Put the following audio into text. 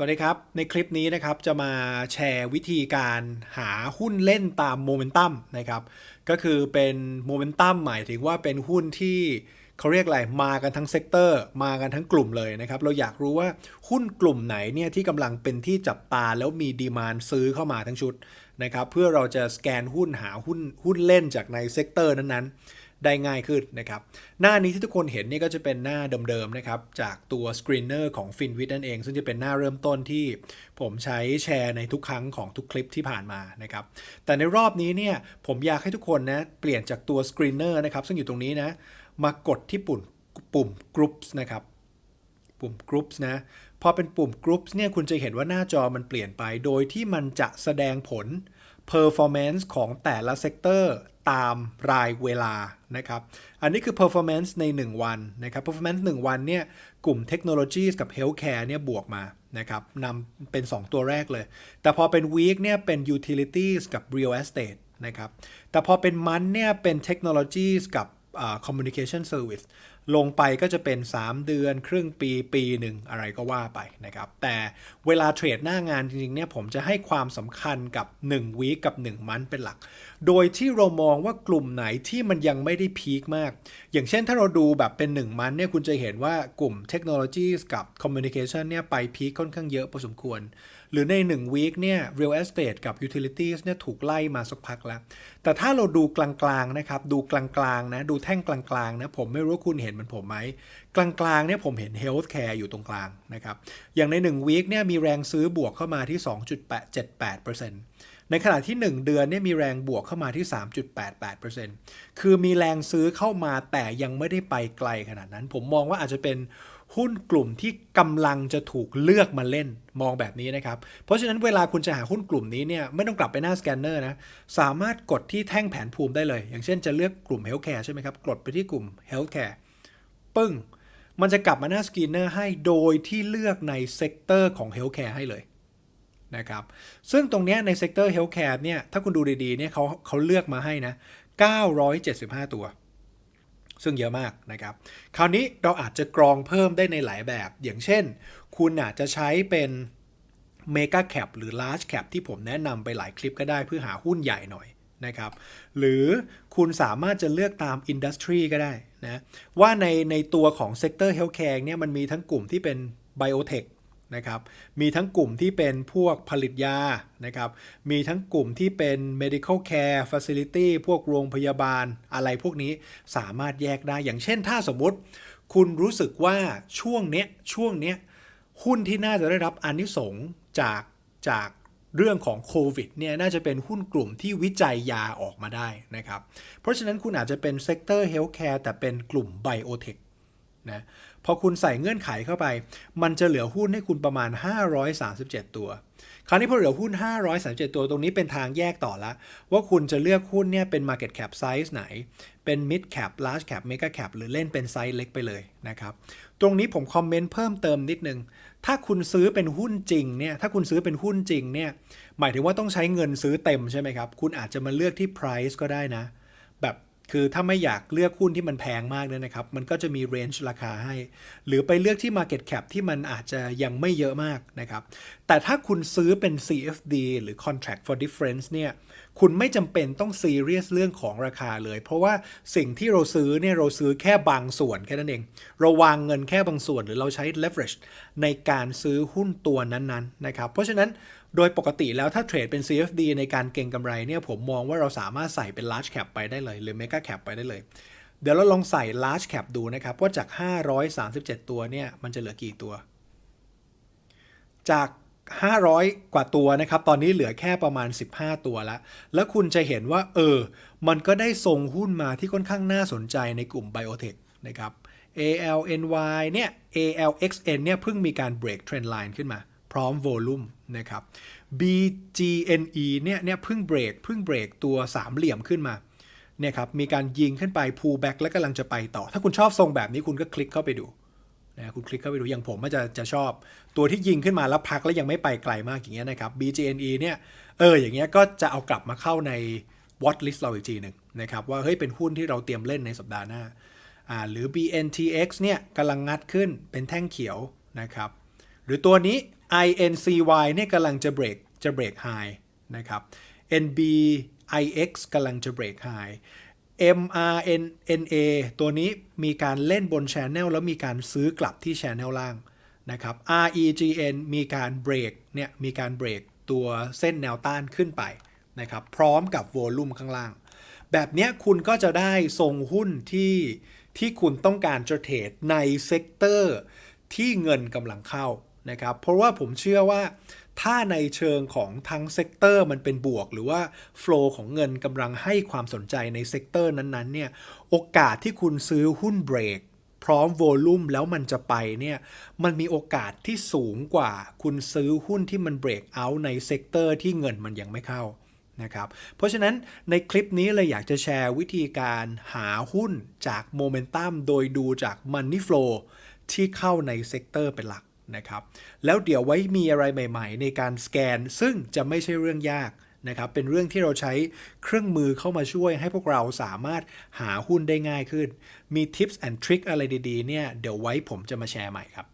สวัสดีครับ ในคลิปนี้นะครับจะมาแชร์วิธีการหาหุ้นเล่นตามโมเมนตัมนะครับก็คือเป็นโมเมนตัมหมายถึงว่าเป็นหุ้นที่เขาเรียกอะไรมากันทั้งเซกเตอร์มากันทั้งกลุ่มเลยนะครับเราอยากรู้ว่าหุ้นกลุ่มไหนเนี่ยที่กำลังเป็นที่จับตาแล้วมีดีมานซื้อเข้ามาทั้งชุดนะครับเพื่อเราจะสแกนหุ้นหาหุ้นหุ้นเล่นจากในเซกเตอร์นั้นๆ ได้ง่ายขึ้นนะครับ หน้านี้ที่ทุกคนเห็นนี่ก็จะเป็นหน้าเดิมๆนะครับ จากตัวสกรีนเนอร์ของ FinWit นั่นเอง ซึ่งจะเป็นหน้าเริ่มต้นที่ผมใช้แชร์ในทุกครั้งของทุกคลิปที่ผ่านมานะครับ แต่ในรอบนี้เนี่ยผมอยากให้ทุกคนนะเปลี่ยนจากตัวสกรีนเนอร์นะครับ ซึ่งอยู่ตรงนี้นะมากดที่ปุ่มปุ่ม Groups นะครับปุ่ม Groups นะพอเป็นปุ่ม Groups เนี่ยคุณจะเห็นว่าหน้าจอมันเปลี่ยนไป โดยที่มันจะแสดงผล performance ของแต่ละเซกเตอร์ ตามรายเวลานะครับ อันนี้คือ performance ใน 1 วันนะครับ performance 1 วันเนี่ยกลุ่มเทคโนโลยีกับ healthcare เนี่ยบวกมานะครับนำเป็น 2 ตัวแรกเลย แต่พอเป็น week เนี่ยเป็น utilities กับ real estate นะครับ แต่พอเป็น month เนี่ยเป็น technologies กับ communication service ลงไปก็จะเป็น 3 เดือน ครึ่งปีปีหนึ่งอะไรก็ว่าไปนะครับ แต่เวลาเทรดหน้างานจริงๆเนี่ยผมจะให้ความสำคัญกับ1วีกับ 1 มันเป็นหลัก โดยที่เรามองว่ากลุ่มไหนที่มันยังไม่ได้พีคมาก อย่างเช่นถ้าเราดูแบบเป็น 1 มันเนี่ยคุณจะเห็นว่ากลุ่มเทคโนโลยีกับคอมมิวนิเคชันเนี่ยไปพีคค่อนข้างเยอะพอสมควร หรือใน1วีคเนี่ย real estate กับ utilities เนี่ยถูกไล่มาสักพักแล้ว แต่ถ้าเราดูกลางๆนะครับ ดูกลางๆนะ ดูแท่งกลางๆนะ ผมไม่รู้คุณเห็นเหมือนผมไหม กลางๆเนี่ยผมเห็น healthcare อยู่ตรงกลางนะครับ อย่างใน1วีคเนี่ยมีแรงซื้อบวกเข้ามาที่ 2.78%ในขณะที่ 1 เดือนเนี่ยมีแรงบวกเข้ามาที่ 3.88%คือมีแรงซื้อเข้ามาแต่ยังไม่ได้ไปไกลขนาดนั้น ผมมองว่าอาจจะเป็น หุ้นกลุ่มที่กำลังจะถูกเลือกมาเล่นมองแบบนี้นะครับ เพราะฉะนั้นเวลาคุณจะหาหุ้นกลุ่มนี้เนี่ยไม่ต้องกลับไปหน้าสแกนเนอร์นะ สามารถกดที่แท่งแผนภูมิได้เลย อย่างเช่นจะเลือกกลุ่ม Healthcare ใช่ไหมครับ กดไปที่กลุ่ม Healthcare ปึ้ง มันจะกลับมาหน้าสกรีนเนอร์ให้โดยที่เลือกในเซกเตอร์ของ Healthcare ให้เลยนะครับ ซึ่งตรงนี้ในเซกเตอร์ Healthcare เนี่ยถ้าคุณดูดีๆเนี่ยเขาเขาเลือกมาให้นะ975 ตัว ซึ่งเยอะมากนะครับ คราวนี้เราอาจจะกรองเพิ่มได้ในหลายแบบ อย่างเช่น คุณอาจจะใช้เป็นเมกาแคปหรือ large cap ที่ผมแนะนำไปหลายคลิปก็ได้เพื่อหาหุ้นใหญ่หน่อยนะครับ หรือคุณสามารถจะเลือกตามอินดัสทรีก็ได้นะ ว่าในในตัวของเซกเตอร์เฮลท์แคร์เนี่ยมันมีทั้งกลุ่มที่เป็นไบโอเทค นะครับมีทั้งกลุ่มที่เป็นพวกผลิตยานะครับมีทั้งกลุ่มที่เป็น medical care facility พวกโรงพยาบาลอะไรพวกนี้สามารถแยกได้อย่างเช่นถ้าสมมติ คุณรู้สึกว่าช่วงเนี้ยช่วงเนี้ยหุ้นที่น่าจะได้รับอนนิสงจากจากเรื่องของโควิดเนี่ยน่าจะเป็นหุ้นกลุ่มที่วิจัยยาออกมาได้นะครับ เพราะฉะนั้นคุณอาจจะเป็นเซกเตอร์เฮลท์แคร์แต่เป็นกลุ่มไบโอเทค นะพอคุณใส่เงื่อนไขเข้าไป มันจะเหลือหุ้นให้คุณประมาณ 537 ตัว คราวนี้พอเหลือหุ้น 537 ตัวตรงนี้เป็นทางแยกต่อละ ว่าคุณจะเลือกหุ้นเนี่ยเป็น Market Cap Size ไหน เป็น Mid Cap Large Cap Mega Cap หรือเล่นเป็นไซส์เล็กไปเลยนะครับ ตรงนี้ผมคอมเมนต์เพิ่มเติมนิดนึง ถ้าคุณซื้อเป็นหุ้นจริงเนี่ย ถ้าคุณซื้อเป็นหุ้นจริงเนี่ย หมายถึงว่าต้องใช้เงินซื้อเต็มใช่ไหมครับ คุณอาจจะมาเลือกที่ price ก็ได้นะ แบบ คือถ้าไม่อยากเลือกหุ้นที่มันแพงมากเนี่ยนะครับ มันก็จะมีเรนจ์ราคาให้ หรือไปเลือกที่ Market Cap ที่มันอาจจะยังไม่เยอะมากนะครับ แต่ถ้าคุณซื้อเป็น CFD หรือ Contract for Difference เนี่ยคุณไม่จำเป็นต้องซีเรียสเรื่องของราคาเลย เพราะว่าสิ่งที่เราซื้อเนี่ยเราซื้อแค่บางส่วนแค่นั้นเอง เราวางเงินแค่บางส่วนหรือเราใช้ leverage ในการซื้อหุ้นตัวนั้นๆนะครับ เพราะฉะนั้นโดยปกติแล้วถ้าเทรดเป็น CFD ในการเก็งกำไรเนี่ยผมมองว่าเราสามารถใส่เป็น large cap ไปได้เลย หรือ mega cap ไปได้เลย เดี๋ยวเราลองใส่ large cap ดูนะครับ ว่าจาก 537 ตัวเนี่ยมันจะเหลือกี่ตัว จาก 500 กว่าตัวนะครับ ตอนนี้เหลือแค่ประมาณ 15 ตัวแล้วแล้วคุณจะเห็นว่า เออ มันก็ได้ทรงหุ้นมาที่ค่อนข้างน่าสนใจในกลุ่ม biotech นะครับ ALNY เนี่ย ALXN เนี่ยเพิ่งมีการ break trend line ขึ้นมา พร้อมโวลุ่มนะครับ BGNE เนี่ยเนี่ยเพิ่งเบรกเพิ่งเบรกตัวสามเหลี่ยมขึ้นมาเนี่ยครับมีการยิงขึ้นไป pull back และกำลังจะไปต่อ ถ้าคุณชอบทรงแบบนี้คุณก็คลิกเข้าไปดูนะคุณคลิกเข้าไปดูอย่างผมมันจะจะชอบ ตัวที่ยิงขึ้นมาแล้วพักแล้วยังไม่ไปไกลมากอย่างเงี้ยนะครับ BGNE เนี่ยเอออย่างเงี้ยก็จะเอากลับมาเข้าใน watch list เราอีกทีหนึ่งนะครับว่าเฮ้ยเป็นหุ้นที่เราเตรียมเล่นในสัปดาห์หน้าอ่าหรือ BNTX เนี่ยกำลังงัดขึ้นเป็นแท่งเขียวนะครับ หรือตัวนี้ INCY เนี่ยกำลังจะเบรกจะเบรกไฮนะครับ NBIX กำลังจะเบรกไฮ MRNA ตัวนี้มีการเล่นบน Channel แล้วมีการซื้อกลับที่ Channel ล่างนะครับ REGN มีการเบรกเนี่ยมีการเบรกตัวเส้นแนวต้านขึ้นไปนะครับพร้อมกับโวลูมข้างล่าง แบบนี้คุณก็จะได้ทรงหุ้นที่ที่คุณต้องการจะเทรดในเซกเตอร์ที่เงินกำลังเข้า นะครับ เพราะว่าผมเชื่อว่าถ้าในเชิงของทั้งเซกเตอร์มันเป็นบวก หรือว่าโฟลของเงินกำลังให้ความสนใจในเซกเตอร์นั้นๆเนี่ยโอกาสที่คุณซื้อหุ้นเบรกพร้อมโวลุ่มแล้วมันจะไปเนี่ยมันมีโอกาสที่สูงกว่าคุณซื้อหุ้นที่มันเบรกเอาท์ในเซกเตอร์ที่เงินมันยังไม่เข้านะครับเพราะฉะนั้นในคลิปนี้เลยอยากจะแชร์วิธีการหาหุ้นจากโมเมนตัมโดยดูจาก Money Flow ที่เข้าในเซกเตอร์เป็นหลัก นะครับ แล้วเดี๋ยวไว้มีอะไรใหม่ ๆ ในการสแกน ซึ่งจะไม่ใช่เรื่องยากนะครับ เป็นเรื่องที่เราใช้เครื่องมือเข้ามาช่วยให้พวกเราสามารถหาหุ้นได้ง่ายขึ้น มีทิปส์แอนทริคอะไรดีๆ เนี่ย เดี๋ยวไว้ผมจะมาแชร์ใหม่ครับ